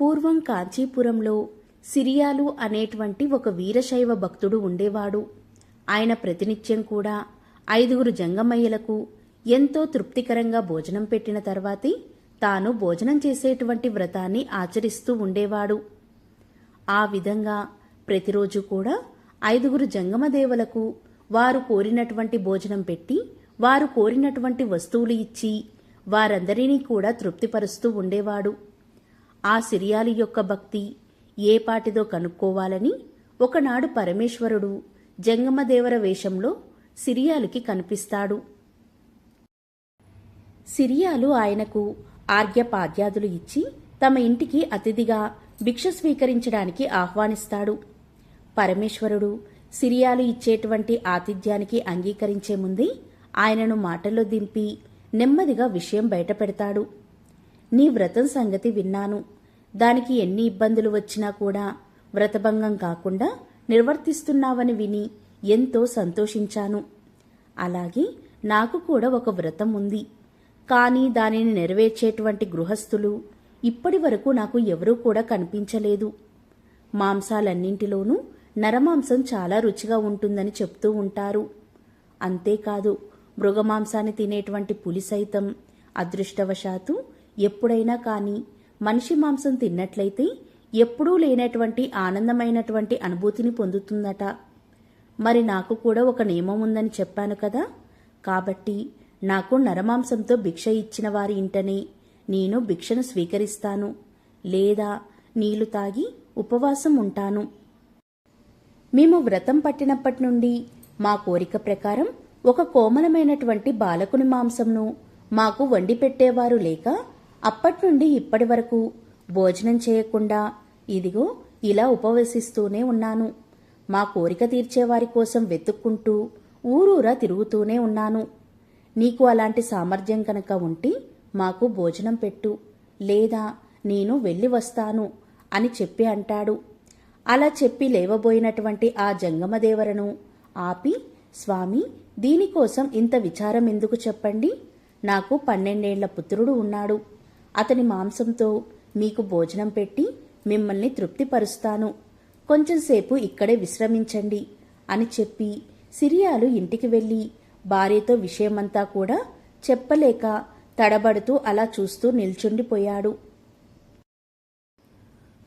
పూర్వం కాంచీపురంలో సిరియాలు అనేటువంటి ఒక వీరశైవ భక్తుడు ఉండేవాడు. ఆయన ప్రతినిత్యం కూడా ఐదుగురు జంగమయ్యలకు ఎంతో తృప్తికరంగా భోజనం పెట్టిన తర్వాతే తాను భోజనం చేసేటువంటి వ్రతాన్ని ఆచరిస్తూ ఉండేవాడు. ఆ విధంగా ప్రతిరోజు కూడా ఐదుగురు జంగమదేవలకు వారు కోరినటువంటి భోజనం పెట్టి వారు కోరినటువంటి వస్తువులు ఇచ్చి వారందరినీ కూడా తృప్తిపరుస్తూ ఉండేవాడు. ఆ సిరియాలి యొక్క భక్తి ఏ పాటిదో కనుక్కోవాలని ఒకనాడు పరమేశ్వరుడు జంగమదేవర వేషంలో సిరియాలికి కనిపిస్తాడు. సిరియాలు ఆయనకు ఆర్ఘ్యపాద్యాదులు ఇచ్చి తమ ఇంటికి అతిథిగా భిక్ష స్వీకరించడానికి ఆహ్వానిస్తాడు. పరమేశ్వరుడు సిరియాలు ఇచ్చేటువంటి ఆతిథ్యానికి అంగీకరించే ముందే ఆయనను మాటల్లో దింపి నెమ్మదిగా విషయం బయటపెడతాడు. నీ వ్రతం సంగతి విన్నాను. దానికి ఎన్ని ఇబ్బందులు వచ్చినా కూడా వ్రతభంగం కాకుండా నిర్వర్తిస్తున్నావని విని ఎంతో సంతోషించాను. అలాగే నాకు కూడా ఒక వ్రతం ఉంది. కానీ దానిని నెరవేర్చేటువంటి గృహస్థులు ఇప్పటి వరకు నాకు ఎవరూ కూడా కనిపించలేదు. మాంసాలన్నింటిలోనూ నరమాంసం చాలా రుచిగా ఉంటుందని చెప్తూ ఉంటారు. అంతేకాదు మృగమాంసాన్ని తినేటువంటి పులి సైతం అదృష్టవశాత్తు ఎప్పుడైనా కానీ మనిషి మాంసం తిన్నట్లయితే ఎప్పుడూ లేనటువంటి ఆనందమైనటువంటి అనుభూతిని పొందుతుందట. మరి నాకు కూడా ఒక నియమం ఉందని చెప్పాను కదా. కాబట్టి నాకు నరమాంసంతో భిక్ష ఇచ్చిన వారి ఇంటనే నేను భిక్షను స్వీకరిస్తాను. లేదా నీళ్ళు తాగి ఉపవాసం ఉంటాను. మేము వ్రతం పట్టినప్పటి నుండి మా కోరిక ప్రకారం ఒక కోమలమైనటువంటి బాలకుని మాంసంను మాకు వండి పెట్టేవారు లేక అప్పటి నుండి ఇప్పటి వరకు భోజనం చేయకుండా ఇదిగో ఇలా ఉపవసిస్తూనే ఉన్నాను. మా కోరిక తీర్చేవారి కోసం వెతుక్కుంటూ ఊరూరా తిరుగుతూనే ఉన్నాను. నీకు అలాంటి సామర్థ్యం కనుక ఉంటే మాకు భోజనం పెట్టు. లేదా నేను వెళ్ళి వస్తాను అని చెప్పి అంటాడు. అలా చెప్పి లేవబోయినటువంటి ఆ జంగమదేవరను ఆపి స్వామి దీనికోసం ఇంత విచారం ఎందుకు చెప్పండి? నాకు పన్నెండేళ్ళ పుత్రుడు ఉన్నాడు. అతని మాంసంతో మీకు భోజనం పెట్టి మిమ్మల్ని తృప్తిపరుస్తాను. కొంచెంసేపు ఇక్కడే విశ్రమించండి అని చెప్పి సిరియాలు ఇంటికి వెళ్ళి భార్యతో విషయమంతా కూడా చెప్పలేక తడబడుతూ అలా చూస్తూ నిల్చుండిపోయాడు.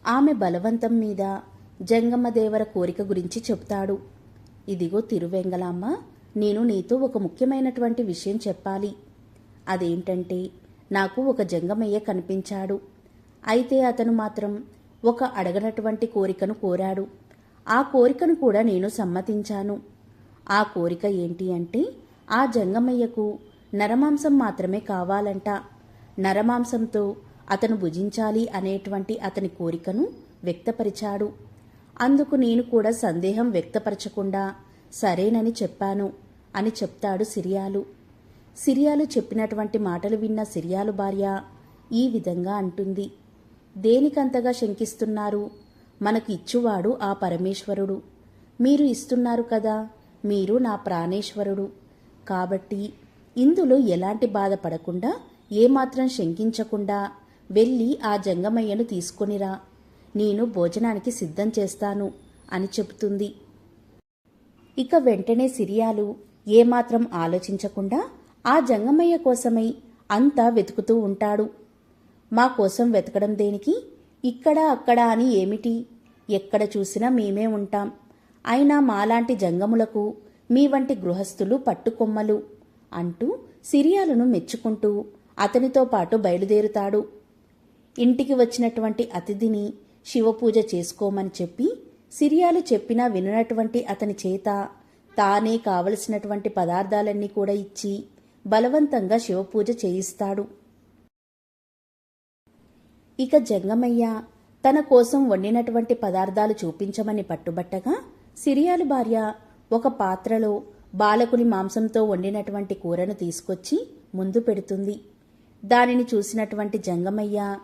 ఆమె బలవంతం మీద జంగమ్మదేవర కోరిక గురించి చెప్తాడు. ఇదిగో తిరువెంగళమ్మ నేను నీతో ఒక ముఖ్యమైనటువంటి విషయం చెప్పాలి. అదేంటంటే నాకు ఒక జంగమయ్య కనిపించాడు. అయితే అతను మాత్రం ఒక అడగనటువంటి కోరికను కోరాడు. ఆ కోరికను కూడా నేను సమ్మతించాను. ఆ కోరిక ఏంటి అంటే ఆ జంగమయ్యకు నరమాంసం మాత్రమే కావాలంట. నరమాంసంతో అతను భుజించాలి అనేటువంటి అతని కోరికను వ్యక్తపరిచాడు. అందుకు నేను కూడా సందేహం వ్యక్తపరచకుండా సరేనని చెప్పాను అని చెప్తాడు సిరియాలు. సిరియాలు చెప్పినటువంటి మాటలు విన్న సిరియాలు భార్య ఈ విధంగా అంటుంది. దేనికంతగా శంకిస్తున్నారు? మనకు ఇచ్చువాడు ఆ పరమేశ్వరుడు. మీరు ఇస్తున్నారు కదా మీరు నా ప్రాణేశ్వరుడు. కాబట్టి ఇందులో ఎలాంటి బాధపడకుండా ఏమాత్రం శంకించకుండా వెళ్ళి ఆ జంగమయ్యను తీసుకొనిరా. నేను భోజనానికి సిద్ధం చేస్తాను అని చెబుతుంది. ఇక వెంటనే సిరియాలు ఏమాత్రం ఆలోచించకుండా ఆ జంగమయ్య కోసమై అంతా వెతుకుతూ ఉంటాడు. మా కోసం వెతకడం దేనికి? ఇక్కడ అక్కడ అని ఏమిటి? ఎక్కడ చూసినా మేమే ఉంటాం. అయినా మాలాంటి జంగములకు మీ వంటి గృహస్థులు పట్టుకొమ్మలు అంటూ సిరియాలను మెచ్చుకుంటూ అతనితో పాటు బయలుదేరుతాడు. ఇంటికి వచ్చినటువంటి అతిథిని శివపూజ చేసుకోమని చెప్పి సిరియాలు చెప్పినా విననటువంటి అతని చేత తానే కావలసినటువంటి పదార్థాలన్నీ కూడా ఇచ్చి బలవంతంగా శివపూజ చేయిస్తాడు. ఇక జంగమయ్య తన కోసం వండినటువంటి పదార్థాలు చూపించమని పట్టుబట్టగా సిరియాలు భార్య ఒక పాత్రలో బాలకుని మాంసంతో వండినటువంటి కూరను తీసుకొచ్చి ముందు పెడుతుంది. దానిని చూసినటువంటి జంగమయ్య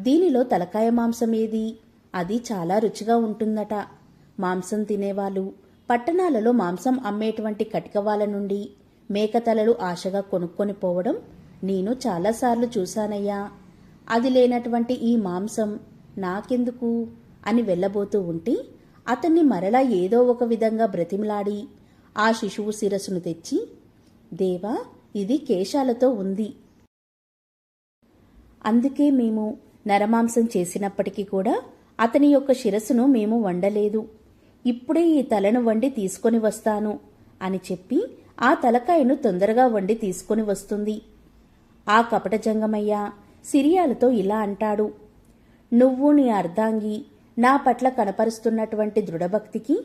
దీనిలో తలకాయ మాంసం ఏది? అది చాలా రుచిగా ఉంటుందట. మాంసం తినేవాళ్ళు పట్టణాలలో మాంసం అమ్మేటువంటి కటికవాళ్ళ నుండి మేకతలలు ఆశగా కొనుక్కొని పోవడం నేను చాలాసార్లు చూశానయ్యా. అది లేనటువంటి ఈ మాంసం నాకెందుకు? అని వెళ్ళబోతూ ఉంటే అతన్ని మరలా ఏదో ఒక విధంగా బ్రతిమలాడి ఆ శిశువు శిరస్సును తెచ్చి దేవా ఇది కేశాలతో ఉంది. అందుకే మేము నరమాంసం చేసినప్పటికీ కూడా అతని యొక్క శిరస్సును మేము వండలేదు. ఇప్పుడే ఈ తలను వండి తీసుకొని వస్తాను అని చెప్పి ఆ తలకాయను తొందరగా వండి తీసుకొని వస్తుంది. ఆ కపట జంగమయ్య సిరియాలతో ఇలా అంటాడు. నువ్వు నీ అర్ధాంగి నా పట్ల కనపరుస్తున్నటువంటి దృఢభక్తికి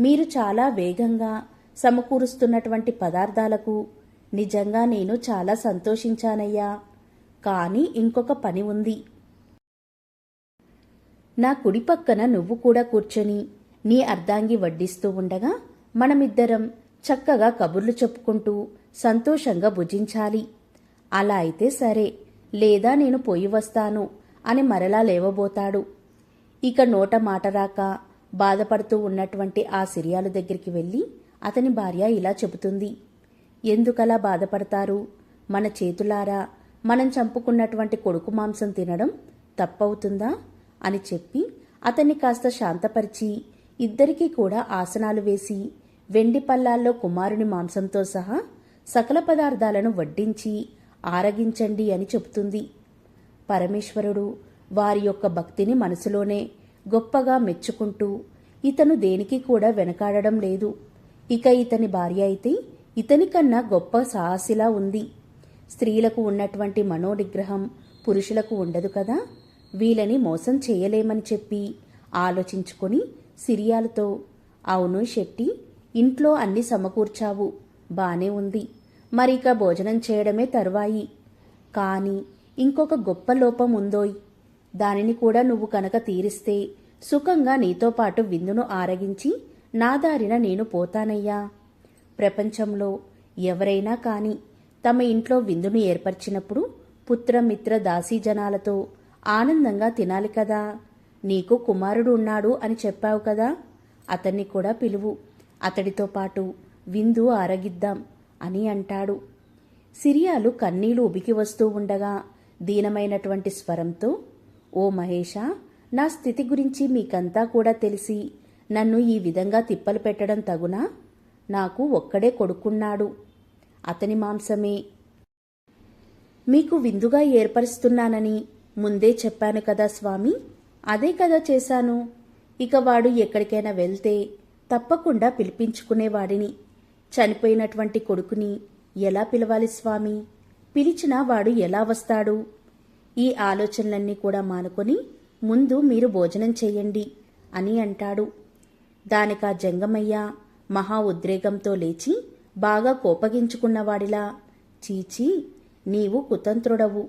మీరు చాలా వేగంగా సమకూరుస్తున్నటువంటి పదార్థాలకు నిజంగా నేను చాలా సంతోషించానయ్యా. కానీ ఇంకొక పని ఉంది. నా కుడి పక్కన నువ్వు కూడా కూర్చొని నీ అర్ధాంగి వడ్డిస్తూ ఉండగా మనమిద్దరం చక్కగా కబుర్లు చెప్పుకుంటూ సంతోషంగా భుజించాలి. అలా అయితే సరే లేదా నేను పోయి వస్తాను అని మరలా లేవబోతాడు. ఇక నోట మాట రాక బాధపడుతూ ఉన్నటువంటి ఆ సిరియాలు దగ్గరికి వెళ్ళి అతని భార్య ఇలా చెబుతుంది. ఎందుకలా బాధపడతారు? మన చేతులారా మనం చంపుకున్నటువంటి కొడుకు మాంసం తినడం తప్పవుతుందా? అని చెప్పి అతన్ని కాస్త శాంతపరిచి ఇద్దరికీ కూడా ఆసనాలు వేసి వెండి పల్లాల్లో కుమారుని మాంసంతో సహా సకల పదార్థాలను వడ్డించి ఆరగించండి అని చెబుతుంది. పరమేశ్వరుడు వారి యొక్క భక్తిని మనసులోనే గొప్పగా మెచ్చుకుంటూ ఇతను దేనికి కూడా వెనకాడడం లేదు. ఇక ఇతని భార్య అయితే ఇతని కన్నా గొప్ప సాహసిలా ఉంది. స్త్రీలకు ఉన్నటువంటి మనోనిగ్రహం పురుషులకు ఉండదు కదా. వీళ్ళని మోసం చేయలేమని చెప్పి ఆలోచించుకొని సిరియాలతో అవును శెట్టి ఇంట్లో అన్ని సమకూర్చావు. బానే ఉంది. మరిక భోజనం చేయడమే తర్వాయి. కాని ఇంకొక గొప్ప లోపం ఉందోయ్. దానిని కూడా నువ్వు కనుక తీరిస్తే సుఖంగా నీతో పాటు విందును ఆరగించి నా దారిన నేను పోతానయ్యా. ప్రపంచంలో ఎవరైనా కాని తమ ఇంట్లో విందును ఏర్పరిచినప్పుడు పుత్రమిత్ర దాసీజనాలతో ఆనందంగా తినాలి కదా. నీకు కుమారుడు ఉన్నాడు అని చెప్పావు కదా. అతన్ని కూడా పిలువు. అతడితో పాటు విందు ఆరగిద్దాం అని అంటాడు. సిరియాలు కన్నీళ్ళు ఉబికి వస్తూ ఉండగా దీనమైనటువంటి స్వరంతో ఓ మహేష నా స్థితి గురించి మీకంతా కూడా తెలిసి నన్ను ఈ విధంగా తిప్పలు పెట్టడం తగునా? నాకు ఒక్కడే కొడుకున్నాడు. అతని మాంసమే. మీకు విందుగా ఏర్పరుస్తున్నానని ముందే చెప్పాను కదా స్వామి. అదే కదా చేశాను. ఇక వాడు ఎక్కడికైనా వెళ్తే తప్పకుండా పిలిపించుకునేవాడిని. చనిపోయినటువంటి కొడుకుని ఎలా పిలవాలి స్వామి? పిలిచినా వాడు ఎలా వస్తాడు? ఈ ఆలోచనలన్నీ కూడా మానుకొని ముందు మీరు భోజనం చేయండి అని అంటాడు. దానికా జంగమయ్య మహా ఉద్రేగంతో లేచి బాగా కోపగించుకున్నవాడిలా చీచీ నీవు కుతంత్రుడవు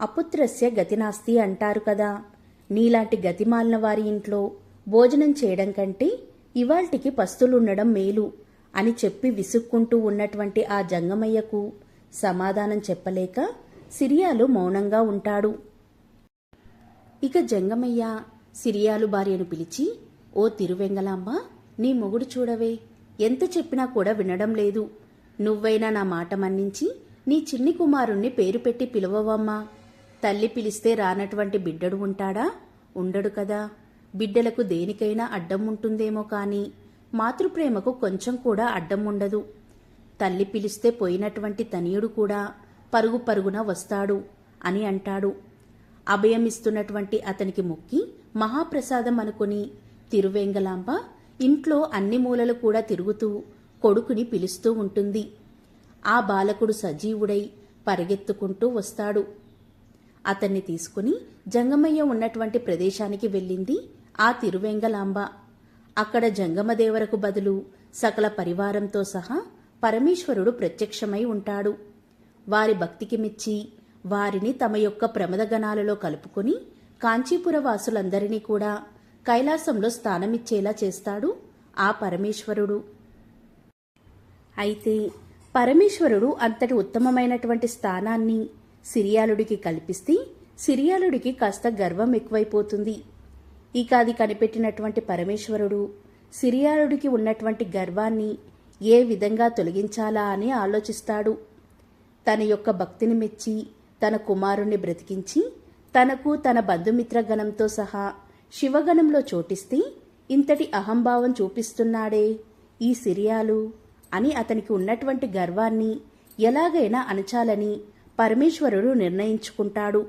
అపుత్రస్య గతినాస్తి అంటారు కదా. నీలాంటి గతిమాలిన వారి ఇంట్లో భోజనం చేయడం కంటే ఇవాల్టికి పస్తులుండడం మేలు అని చెప్పి విసుక్కుంటూ ఉన్నటువంటి ఆ జంగమయ్యకు సమాధానం చెప్పలేక సిరియాలు మౌనంగా ఉంటాడు. ఇక జంగమయ్య సిరియాలు భార్యను పిలిచి ఓ తిరువెంగలాంబ నీ మొగుడు చూడవే. ఎంత చెప్పినా కూడా వినడం లేదు. నువ్వైనా నా మాట మన్నించి నీ చిన్ని కుమారుణ్ణి పేరు పెట్టి పిలవవమ్మా. తల్లి పిలిస్తే రానటువంటి బిడ్డడు ఉంటాడా? ఉండడు కదా. బిడ్డలకు దేనికైనా అడ్డం ఉంటుందేమో కాని మాతృప్రేమకు కొంచెం కూడా అడ్డం ఉండదు. తల్లి పిలిస్తే పోయినటువంటి తనయుడు కూడా పరుగు పరుగున వస్తాడు అని అంటాడు. అభయమిస్తున్నటువంటి అతనికి మొక్కి మహాప్రసాదం అనుకుని తిరువేంగలాంబ ఇంట్లో అన్ని మూలలు కూడా తిరుగుతూ కొడుకుని పిలుస్తూ ఉంటుంది. ఆ బాలకుడు సజీవుడై పరిగెత్తుకుంటూ వస్తాడు. అతన్ని తీసుకుని జంగమయ్య ఉన్నటువంటి ప్రదేశానికి వెళ్ళింది. ఆ తిరువెంగలాంబ. అక్కడ జంగమదేవరకు బదులు సకల పరివారంతో సహా పరమేశ్వరుడు ప్రత్యక్షమై ఉంటాడు. వారి భక్తికి మెచ్చి వారిని తమ యొక్క ప్రమదగణాలలో కలుపుకొని కాంచీపురవాసులందరినీ కూడా కైలాసంలో స్థానమిచ్చేలా చేస్తాడు ఆ పరమేశ్వరుడు. అయితే పరమేశ్వరుడు అంతటి ఉత్తమమైనటువంటి స్థానాన్ని సిరియాలుడికి కల్పిస్తే సిరియాలుడికి కాస్త గర్వం ఎక్కువైపోతుంది. ఇక అది కనిపెట్టినటువంటి పరమేశ్వరుడు సిరియాలుడికి ఉన్నటువంటి గర్వాన్ని ఏ విధంగా తొలగించాలా అని ఆలోచిస్తాడు. తన యొక్క భక్తిని మెచ్చి తన కుమారుణ్ణి బ్రతికించి తనకు తన బంధుమిత్రగణంతో సహా శివగణంలో చోటిస్తే ఇంతటి అహంభావం చూపిస్తున్నాడే ఈ సిరియాలు అని అతనికి ఉన్నటువంటి గర్వాన్ని ఎలాగైనా అణచాలని పరమేశ్వరుడు నిర్ణయించుకుంటాడు.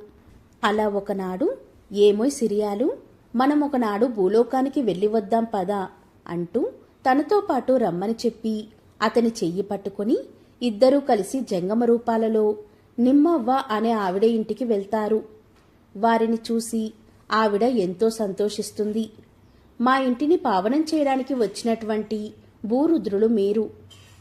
అలా ఒకనాడు ఏమోయ్ సిరియాలు మనం ఒకనాడు భూలోకానికి వెళ్ళి వద్దాం పదా అంటూ తనతో పాటు రమ్మని చెప్పి అతని చెయ్యి పట్టుకొని ఇద్దరూ కలిసి జంగమ రూపాలలో నిమ్మవ్వ అనే ఆవిడ ఇంటికి వెళ్తారు. వారిని చూసి ఆవిడ ఎంతో సంతోషిస్తుంది. మా ఇంటిని పావనం చేయడానికి వచ్చినటువంటి భూరుద్రులు మీరు.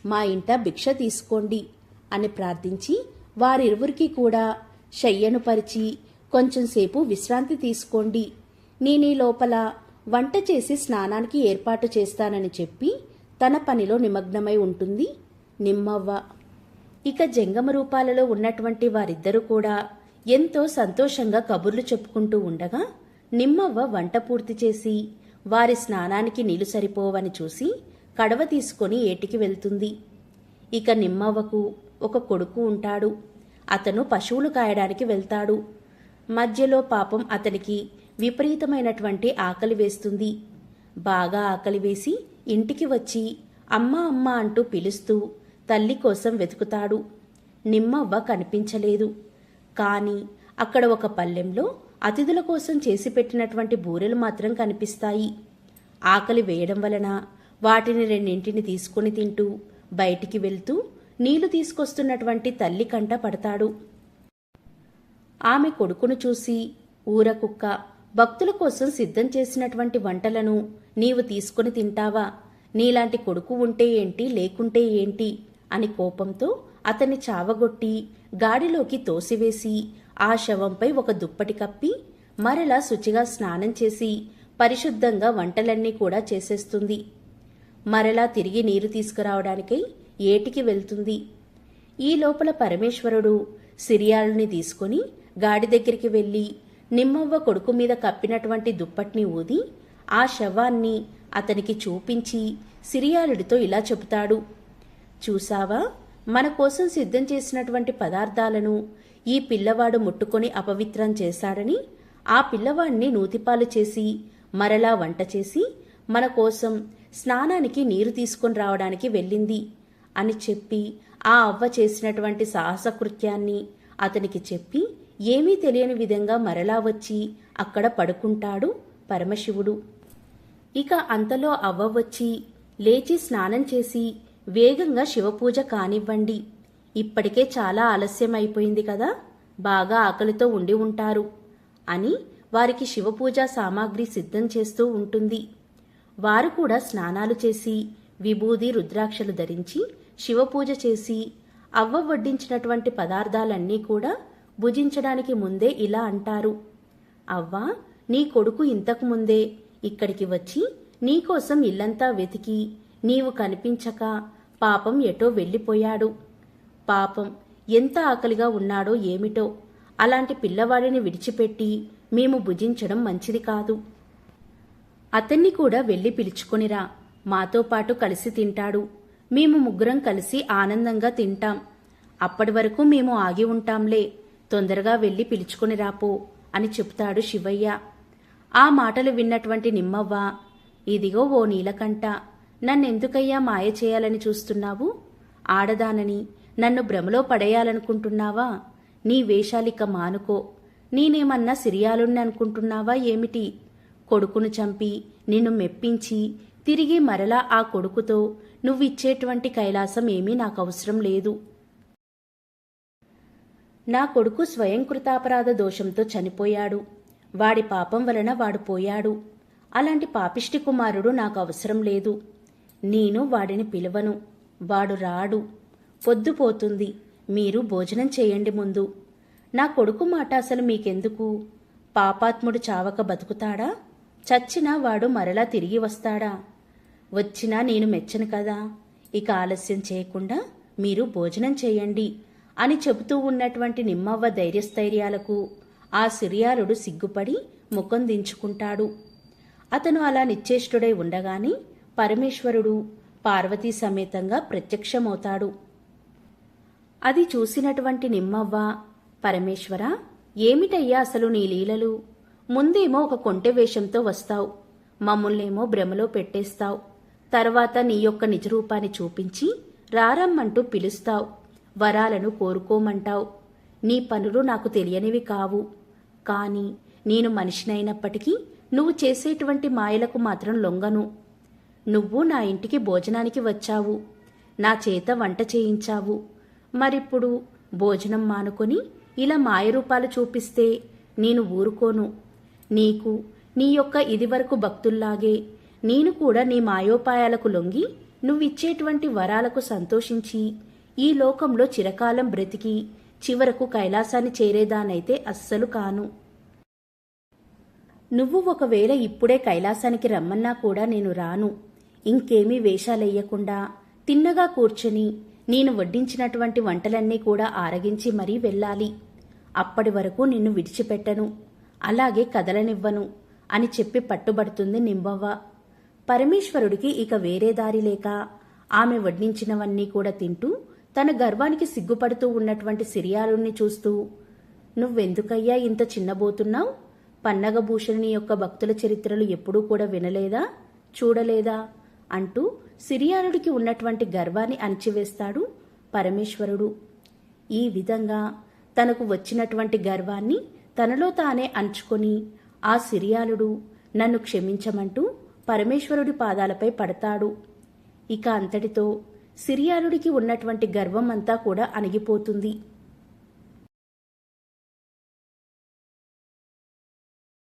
మా ఇంట భిక్ష తీసుకోండి అని ప్రార్థించి వారిరువురికి కూడా శయ్యను పరిచి కొంచెంసేపు విశ్రాంతి తీసుకోండి నేనీ లోపల వంట చేసి స్నానానికి ఏర్పాటు చేస్తానని చెప్పి తన పనిలో నిమగ్నమై ఉంటుంది నిమ్మవ్వ. ఇక జంగమ రూపాలలో ఉన్నటువంటి వారిద్దరూ కూడా ఎంతో సంతోషంగా కబుర్లు చెప్పుకుంటూ ఉండగా నిమ్మవ్వ వంట పూర్తి చేసి వారి స్నానానికి నీళ్ళు సరిపోవని చూసి కడవ తీసుకొని ఏటికి వెళ్తుంది. ఇక నిమ్మవ్వకు ఒక కొడుకు ఉంటాడు. అతను పశువులు కాయడానికి వెళ్తాడు. మధ్యలో పాపం అతనికి విపరీతమైనటువంటి ఆకలి వేస్తుంది. బాగా ఆకలి వేసి ఇంటికి వచ్చి అమ్మ అమ్మ అంటూ పిలుస్తూ తల్లి కోసం వెతుకుతాడు. నిమ్మవ్వ కనిపించలేదు. కాని అక్కడ ఒక పల్లెంలో అతిథుల కోసం చేసి పెట్టినటువంటి బూరెలు మాత్రం కనిపిస్తాయి. ఆకలి వేయడం వలన వాటిని రెండింటిని తీసుకుని తింటూ బయటికి వెళ్తూ నీళ్ళు తీసుకొస్తున్నటువంటి తల్లి కంట పడతాడు. ఆమె కొడుకును చూసి ఊరకుక్క భక్తుల కోసం సిద్ధం చేసినటువంటి వంటలను నీవు తీసుకుని తింటావా? నీలాంటి కొడుకు ఉంటే ఏంటి? లేకుంటే ఏంటి? అని కోపంతో అతన్ని చావగొట్టి గాడిలోకి తోసివేసి ఆ శవంపై ఒక దుప్పటి కప్పి మరలా శుచిగా స్నానం చేసి పరిశుద్ధంగా వంటలన్నీ కూడా చేసేస్తుంది. మరలా తిరిగి నీరు తీసుకురావడానికై ఏటికి వెళ్తుంది? ఈ లోపల పరమేశ్వరుడు సిరియాలని తీసుకుని గాడి దగ్గరికి వెళ్ళి నిమ్మవ్వ కొడుకు మీద కప్పినటువంటి దుప్పట్ని ఊది ఆ శవాన్ని అతనికి చూపించి సిరియాలుడితో ఇలా చెబుతాడు. చూసావా? మన కోసం సిద్ధం చేసినటువంటి పదార్థాలను ఈ పిల్లవాడు ముట్టుకొని అపవిత్రం చేశాడని ఆ పిల్లవాడిని నూతిపాలు చేసి మరలా వంట చేసి మన కోసం స్నానానికి నీరు తీసుకొని రావడానికి వెళ్ళింది అని చెప్పి ఆ అవ్వ చేసినటువంటి సాహసకృత్యాన్ని అతనికి చెప్పి ఏమీ తెలియని విధంగా మరలా వచ్చి అక్కడ పడుకుంటాడు పరమశివుడు. ఇక అంతలో అవ్వ వచ్చి లేచి స్నానం చేసి వేగంగా శివపూజ కానివ్వండి. ఇప్పటికే చాలా ఆలస్యం అయిపోయింది కదా బాగా ఆకలితో ఉండి ఉంటారు అని వారికి శివపూజ సామాగ్రి సిద్ధం చేస్తూ ఉంటుంది. వారు కూడా స్నానాలు చేసి విభూది రుద్రాక్షలు ధరించి శివపూజ చేసి అవ్వ వడ్డించినటువంటి పదార్థాలన్నీ కూడా భుజించడానికి ముందే ఇలా అంటారు. అవ్వా నీ కొడుకు ఇంతకు ముందే ఇక్కడికి వచ్చి నీకోసం ఇల్లంతా వెతికి నీవు కనిపించక పాపం ఎటో వెళ్ళిపోయాడు. పాపం ఎంత ఆకలిగా ఉన్నాడో ఏమిటో అలాంటి పిల్లవాడిని విడిచిపెట్టి మేము భుజించడం మంచిది కాదు. అతన్ని కూడా వెళ్ళి పిలుచుకొనిరా. మాతో పాటు కలిసి తింటాడు. మేము ముగ్గురం కలిసి ఆనందంగా తింటాం. అప్పటి వరకు మేము ఆగి ఉంటాంలే. తొందరగా వెళ్ళి పిలుచుకుని రాపో అని చెప్తాడు శివయ్య. ఆ మాటలు విన్నటువంటి నిమ్మవ్వ ఇదిగో ఓ నీలకంట నన్నెందుకయ్యా మాయ చేయాలని చూస్తున్నావు? ఆడదానని నన్ను భ్రమలో పడేయాలనుకుంటున్నావా? నీ వేషాలిక మానుకో. నేనేమన్నా సిరియాలుణ్ణి అనుకుంటున్నావా ఏమిటి? కొడుకును చంపి నిన్ను మెప్పించి తిరిగి మరలా ఆ కొడుకుతో నువ్విచ్చేటువంటి కైలాసం ఏమీ నాకు అవసరం లేదు. నా కొడుకు స్వయంకృతాపరాధ దోషంతో చనిపోయాడు. వాడి పాపం వలన వాడు పోయాడు. అలాంటి పాపిష్టి కుమారుడు నాకు అవసరం లేదు. నేను వాడిని పిలవను. వాడు రాడు. పొద్దుపోతుంది మీరు భోజనం చేయండి ముందు. నా కొడుకు మాట అసలు మీకెందుకు? పాపాత్ముడు చావక బతుకుతాడా? చచ్చినా వాడు మరలా తిరిగి వస్తాడా? వచ్చినా నేను మెచ్చను కదా. ఇక ఆలస్యం చేయకుండా మీరు భోజనం చేయండి. అని చెబుతూ ఉన్నటువంటి నిమ్మవ్వ ధైర్యస్థైర్యాలకు ఆ సిరియాలుడు సిగ్గుపడి ముఖం దించుకుంటాడు. అతను అలా నిశ్చేష్టుడై ఉండగానే పరమేశ్వరుడు పార్వతీ సమేతంగా ప్రత్యక్షమవుతాడు. అది చూసినటువంటి నిమ్మవ్వ పరమేశ్వర ఏమిటయ్యా అసలు నీ లీలలు? ముందేమో ఒక కొంటె వేషంతో వస్తావు. మమ్ముల్నేమో భ్రమలో పెట్టేస్తావు. తర్వాత నీ యొక్క నిజరూపాన్ని చూపించి రారమ్మంటూ పిలుస్తావు. వరాలను కోరుకోమంటావు. నీ పనులు నాకు తెలియనివి కావు. కాని నేను మనిషినైనప్పటికీ నువ్వు చేసేటువంటి మాయలకు మాత్రం లొంగను. నువ్వు నా ఇంటికి భోజనానికి వచ్చావు. నా చేత వంట చేయించావు. మరిప్పుడు భోజనం మానుకొని ఇలా మాయరూపాలు చూపిస్తే నేను ఊరుకోను. నీకు నీ యొక్క ఇదివరకు భక్తుల్లాగే నేను కూడా నీ మాయోపాయాలకు లొంగి నువ్విచ్చేటువంటి వరాలకు సంతోషించి ఈ లోకంలో చిరకాలం బ్రతికి చివరకు కైలాసాన్ని చేరేదానైతే అస్సలు కాను. నువ్వు ఒకవేళ ఇప్పుడే కైలాసానికి రమ్మన్నా కూడా నేను రాను. ఇంకేమీ వేషాలెయ్యకుండా తిన్నగా కూర్చొని నేను వడ్డించినటువంటి వంటలన్నీ కూడా ఆరగించి మరీ వెళ్ళాలి. అప్పటి వరకు నిన్ను విడిచిపెట్టను. అలాగే కదలనివ్వను అని చెప్పి పట్టుబడుతుంది నింబవ్వ. పరమేశ్వరుడికి ఇక వేరే దారి లేక ఆమె వడ్డించినవన్నీ కూడా తింటూ తన గర్వానికి సిగ్గుపడుతూ ఉన్నటువంటి సిరియాలుణ్ణి చూస్తూ నువ్వెందుకయ్యా ఇంత చిన్నబోతున్నావు? పన్నగభూషణుని యొక్క భక్తుల చరిత్రలు ఎప్పుడూ కూడా వినలేదా? చూడలేదా? అంటూ సిరియానుడికి ఉన్నటువంటి గర్వాన్ని అణిచివేస్తాడు పరమేశ్వరుడు. ఈ విధంగా తనకు వచ్చినటువంటి గర్వాన్ని తనలో తానే అంచుకొని ఆ సిరియాలుడు నన్ను క్షమించమంటూ పరమేశ్వరుడి పాదాలపై పడతాడు. ఇక అంతటితో సిరియాలుడికి ఉన్నటువంటి గర్వం అంతా కూడా అణిగిపోతుంది.